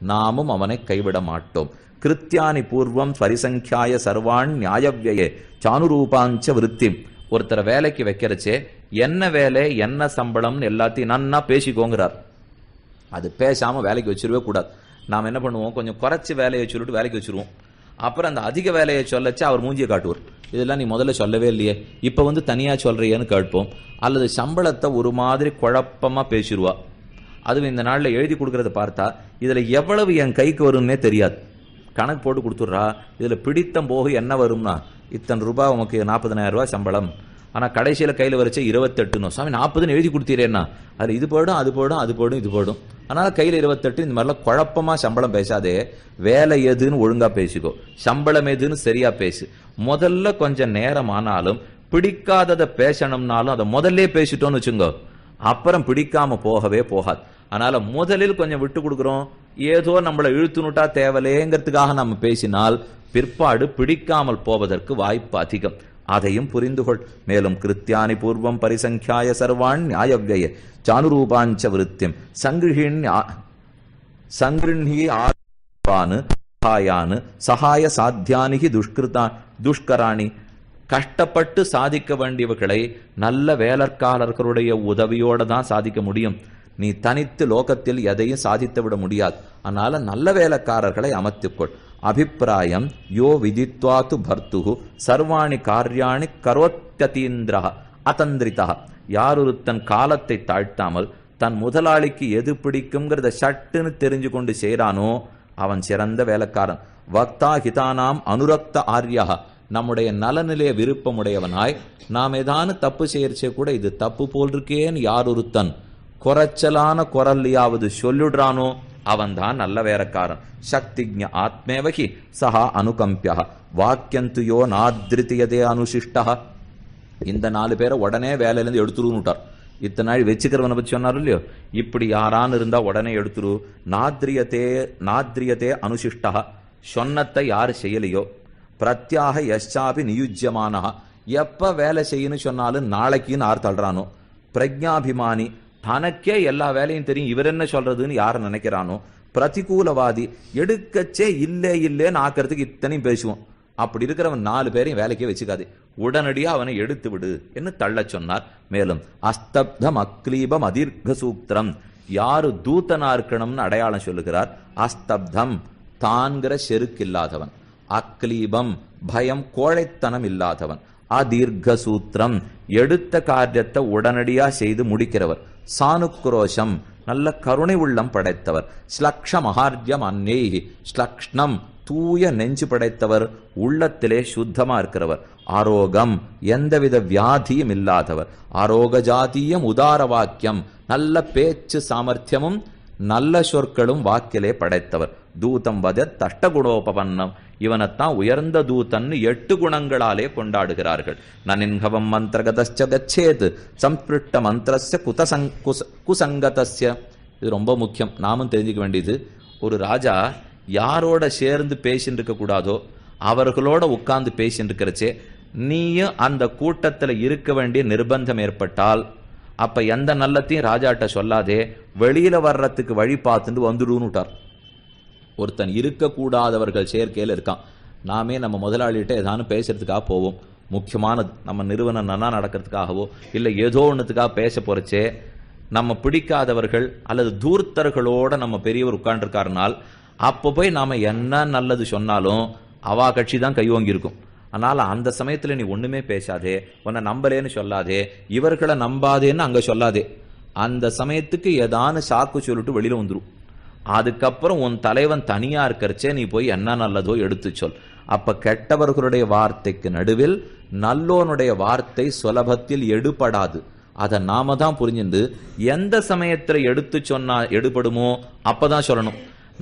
நாமும் அவனை கைவிட மாட்டோம் கிருத்தியானி பூர்வம் பரிசங்கியாய சர்வான் நியாயவியே சானுரூபாஞ்ச விருத்தி ஒருத்தரை வேலைக்கு வைக்கிறச்சே என்ன வேலை என்ன சம்பளம் எல்லாத்தையும் நன்னா பேசிக்கோங்கிறார். அது பேசாம வேலைக்கு வச்சிருவே கூடாது. நாம் என்ன பண்ணுவோம் கொஞ்சம் குறைச்சி வேலையை சொல்லிட்டு வேலைக்கு வச்சிருவோம். அப்புறம் அந்த அதிக வேலையை சொல்லச்சு அவர் மூஞ்சியை காட்டுவார். இதெல்லாம் நீ முதல்ல சொல்லவே இல்லையே. இப்போ வந்து தனியாக சொல்றியேன்னு கேட்போம். அல்லது சம்பளத்தை ஒரு மாதிரி குழப்பமாக பேசிடுவா அதுவும் இந்த நாளில் எழுதி கொடுக்கறத பார்த்தா இதில் எவ்வளவு என் கைக்கு வரும்னே தெரியாது. கணக்கு போட்டு கொடுத்துட்றா. இதில் பிடித்தம் போக என்ன வரும்னா இத்தனை ரூபாய் உனக்கு நாற்பதனாயிரம் ரூபாய் சம்பளம். ஆனால் கடைசியில் கையில் வரைச்சே இருபத்தெட்டுன்னு. சாமி நாற்பதுன்னு எழுதி கொடுத்தீரேன்னா அதில் இது போடும் அது போடும் அது போடும் இது போடும். அதனால் கையில் இருபத்தெட்டு இந்த மாதிரிலாம் குழப்பமாக சம்பளம் பேசாதே. வேலை எதுன்னு ஒழுங்காக பேசிக்கோ. சம்பளம் எதுன்னு சரியாக பேசு. முதல்ல கொஞ்சம் நேரம் ஆனாலும் பிடிக்காததை பேசணும்னாலும் அதை முதல்ல பேசிட்டோம்னு வச்சுங்கோ. அப்புறம் பிடிக்காம போகவே போகாது அதனால முதலில் கொஞ்சம் விட்டு கொடுக்குறோம் ஏதோ நம்மளை இழுத்துனுட்டா தேவலேங்கிறதுக்காக நம்ம பேசினால் பிற்பாடு பிடிக்காமல் போவதற்கு வாய்ப்பு அதிகம் அதையும் புரிந்து கொள் மேலும் கிருத்தியானி பூர்வம் பரிசங்கியாய சர்வான் நியாயவிய சானுரூபாஞ்ச விருத்தியம் சங்கிருஹின் சங்கிருஹி ஆபானு சகாயானு சகாய சாத்தியானிகி துஷ்கிருதான் துஷ்கராணி கஷ்டப்பட்டு சாதிக்க வேண்டியவர்களை நல்ல வேலற்காரர்களுடைய உதவியோடு தான் சாதிக்க முடியும். நீ தனித்து லோகத்தில் எதையும் சாதித்து விட முடியாது. அதனால நல்ல வேலைக்காரர்களை அமர்த்திக்கொள். அபிப்பிராயம் யோ விதித்வாத்து பர்த்துகு சர்வாணி காரியாணி கரோத்யதீந்திரா அதந்திரிதா யாரொருத்தன் காலத்தை தாழ்த்தாமல் தன் முதலாளிக்கு எது பிடிக்குங்கிறத சட்டுன்னு தெரிஞ்சு கொண்டு செய்கிறானோ அவன் சிறந்த வேலைக்காரன். வக்தா ஹிதானாம் அனுரக்த ஆர்யா நம்முடைய நலநிலைய விருப்பமுடையவனாய் நாம் ஏதானு தப்பு செய்யறச்சே கூட இது தப்பு போல் இருக்கேன்னு யார் ஒருத்தன்? குறைச்சலான குரல்லையாவது சொல்லிடுறானோ அவன் தான் நல்ல வேறக்காரன் சக்திஜ ஆத்மேவகி சஹா அனுகம்பியா வாக்கியந்துயோ நாத்ரித்தியதே அனுசிஷ்டா இந்த நாலு பேரை உடனே வேலையிலேருந்து எடுத்துருன்னுட்டார். இத்தனை நாள் வச்சுக்கிறவனை பற்றி சொன்னார் இல்லையோ? இப்படி யாரான்னு இருந்தால் உடனே எடுத்துரு. நாத்ரியத்தே நாத்ரியத்தே அனுசிஷ்டா சொன்னத்தை யார் செய்யலையோ? பிரத்யாக யஷாபி நியுஜ்யமானஹ. எப்ப வேலை செய்யணும் சொன்னாலும் நாளைக்குன்னு ஆர் தள்ளுறானோ? பிரஜாபிமானி தனக்கே எல்லா வேலையும் தெரியும் இவர் என்ன சொல்றதுன்னு யார் நினைக்கிறானோ? பிரதிகூலவாதி எடுக்கச்சே இல்லே இல்லேன்னு ஆக்கிறதுக்கு இத்தனையும் பேசுவோம். அப்படி இருக்கிறவன் நாலு பேரையும் வேலைக்கே வச்சுக்காது. உடனடியாக அவனை எடுத்து விடு என்று தள்ளச் சொன்னார். மேலும் அஸ்தப்தம் அக்லீபம் அதீர்க சூத்திரம் யாரு தூத்தனா இருக்கணும்னு அடையாளம் சொல்லுகிறார்? அஸ்தப்தம் தான்கிற செருக்கு இல்லாதவன் அக்லீபம் பயம் கோழைத்தனம் இல்லாதவன். அதீர்கசூத்திரம் எடுத்த காரியத்தை உடனடியா செய்து முடிக்கிறவர். சானுக்ரோஷம் நல்ல கருணை உள்ளம் படைத்தவர். ஸ்லக்ஷ மகார்ஜம் அன்னேஹி ஸ்லக்ஷ்ணம் தூய நெஞ்சு படைத்தவர். உள்ளத்திலே சுத்தமா இருக்கிறவர். ஆரோகம் எந்தவித வியாதியும் இல்லாதவர். ஆரோக ஜாதியம் உதார வாக்கியம் நல்ல பேச்சு சாமர்த்தியமும் நல்ல சொற்களும் வாக்கிலே படைத்தவர். தூதம் வத தஷ்டகுணோபவன்னம் இவனைத்தான் உயர்ந்த தூதன்னு எட்டு குணங்களாலே கொண்டாடுகிறார்கள். நனின்கவம் மந்திரகதச்ச கச்சேது. சம்பிருஷ்ட மந்திரஸ்ய குதசங் குச குசங்கதஸ்ய. இது ரொம்ப முக்கியம். நாமும் தெரிஞ்சுக்க வேண்டியது ஒரு ராஜா யாரோட சேர்ந்து பேசிட்டு இருக்கக்கூடாதோ அவர்களோட உட்கார்ந்து பேசின்னு இருக்கிறச்சே நீயும் அந்த கூட்டத்தில் இருக்க வேண்டிய நிர்பந்தம் ஏற்பட்டால் அப்ப எந்த நல்லத்தையும் ராஜாட்ட சொல்லாதே வெளியில வர்றதுக்கு வழி பார்த்துட்டு வந்துடுன்னுட்டார் ஒருத்தன் இருக்கக்கூடாதவர்கள் சேர்க்கையில் இருக்கான். நாமே நம்ம முதலாளிகிட்ட ஏதானும் பேசுறதுக்காக போவோம். முக்கியமானது நம்ம நிறுவனம் நன்னா நடக்கிறதுக்காகவோ இல்லை ஏதோ ஒன்றுத்துக்காக பேச போறச்சே நம்ம பிடிக்காதவர்கள் அல்லது தூர்த்தர்களோட நம்ம பெரியவர் உட்காண்டிருக்காருனால் அப்போ போய் நாம என்ன நல்லது சொன்னாலும் அவா கட்சி தான் கை ஆனால் அந்த சமயத்தில் நீ ஒன்றுமே பேசாதே உன்னை நம்பலேன்னு சொல்லாதே இவர்களை நம்பாதேன்னு அங்கே சொல்லாதே. அந்த சமயத்துக்கு ஏதானு சாக்கு சொல்லிட்டு வெளியில் வந்துடும் அதுக்கப்புறம் உன் தலைவன் தனியாக இருக்கிறச்சே நீ போய் என்ன நல்லதோ எடுத்து சொல். அப்போ கெட்டவர்களுடைய வார்த்தைக்கு நடுவில் நல்லோனுடைய வார்த்தை சுலபத்தில் எடுபடாது. அதை நாம தான் புரிஞ்சுண்டு எந்த சமயத்தில் எடுத்து சொன்னா எடுபடுமோ அப்பதான் சொல்லணும்.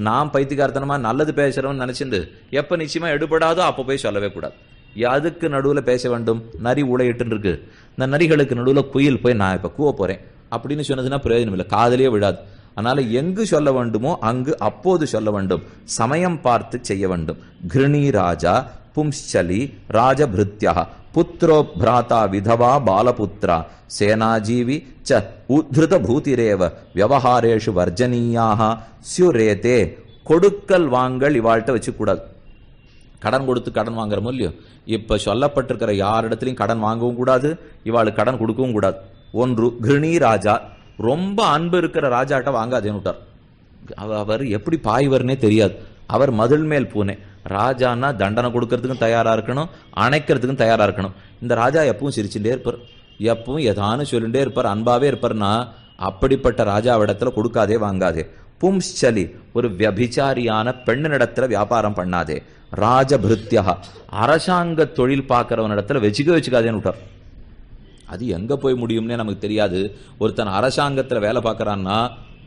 நான் பைத்தியக்காரத்தனமா நல்லது பேசுறோம்னு நினைச்சிருந்து எப்ப நிச்சயமா எடுபடாதோ அப்ப போய் சொல்லவே கூடாது. அதுக்கு நடுவில் பேச வேண்டும்? நரி உளையிட்டு இருக்கு இந்த நரிகளுக்கு நடுவில் குயில் போய் நான் இப்போ கூவ போறேன். அப்படின்னு சொன்னதுன்னா பிரயோஜனம் இல்லை. காதலியே விடாது அதனால எங்கு சொல்ல வேண்டுமோ அங்கு அப்போது சொல்ல வேண்டும். சமயம் பார்த்து செய்ய வேண்டும். கிருணி ராஜா பும்சலி ராஜபிருத்யா புத்திரோ பிராதா விதவா பாலபுத்ரா சேனாஜீவி ச உத்ருத பூதிரேவ வியவஹாரேஷு வர்ஜனீயாக சுரேதே கொடுக்கல் வாங்கல் இவாழ்கிட்ட வச்சு கூடாது கடன் கொடுத்து கடன் வாங்குறமோ இல்லையோ? இப்போ சொல்லப்பட்டிருக்கிற யாரிடத்திலையும் கடன் வாங்கவும் கூடாது இவாளுக்கு கடன் கொடுக்கவும் கூடாது. ஒன்று கிருணி ராஜா. ரொம்ப அன்பு இருக்கிற ராஜாட்ட வாங்காதேன்னு விட்டார். அவர் எப்படி பாய்வர்னே தெரியாது. அவர் மதில் மேல் பூனே. ராஜான்னா தண்டனை கொடுக்கறதுக்கும் தயாராக இருக்கணும் அணைக்கிறதுக்கும் தயாராக இருக்கணும். இந்த ராஜா எப்பவும் சிரிச்சுட்டே இருப்பார். எப்பவும் எதானு சொல்லிட்டே இருப்பார். அன்பாவே இருப்பார்னா அப்படிப்பட்ட ராஜாவிடத்தில் கொடுக்காதே வாங்காதே. பும்ஸ்சலி ஒரு வியபிச்சாரியான பெண்ணினிடத்தில் வியாபாரம் பண்ணாதே. ராஜபிருத்தியா. அரசாங்க தொழில் பார்க்கறவனிடத்துல வச்சுக்க வச்சுக்காதேன்னு விட்டார். அது எங்க போய் முடியும்னே நமக்கு தெரியாது. ஒருத்தன் அரசாங்கத்தில் வேலை பார்க்கறான்னா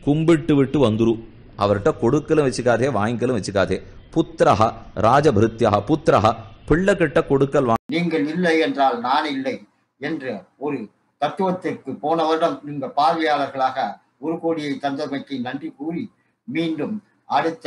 கும்பிட்டு விட்டு வந்துரு. அவர்கிட்ட கொடுக்கலும் வச்சுக்காதே வாங்கிக்கலும் வச்சுக்காதே. புத்திரஹா ராஜபிருத்தியா புத்திரஹா பிள்ளை கிட்ட கொடுக்கல் வாங்க. நீங்கள் இல்லை என்றால் நான் இல்லை என்று ஒரு தத்துவத்திற்கு போன வருடம் நீங்கள் பார்வையாளர்களாக ஒரு கோடியை தந்தமைக்கு நன்றி கூறி மீண்டும் அடுத்த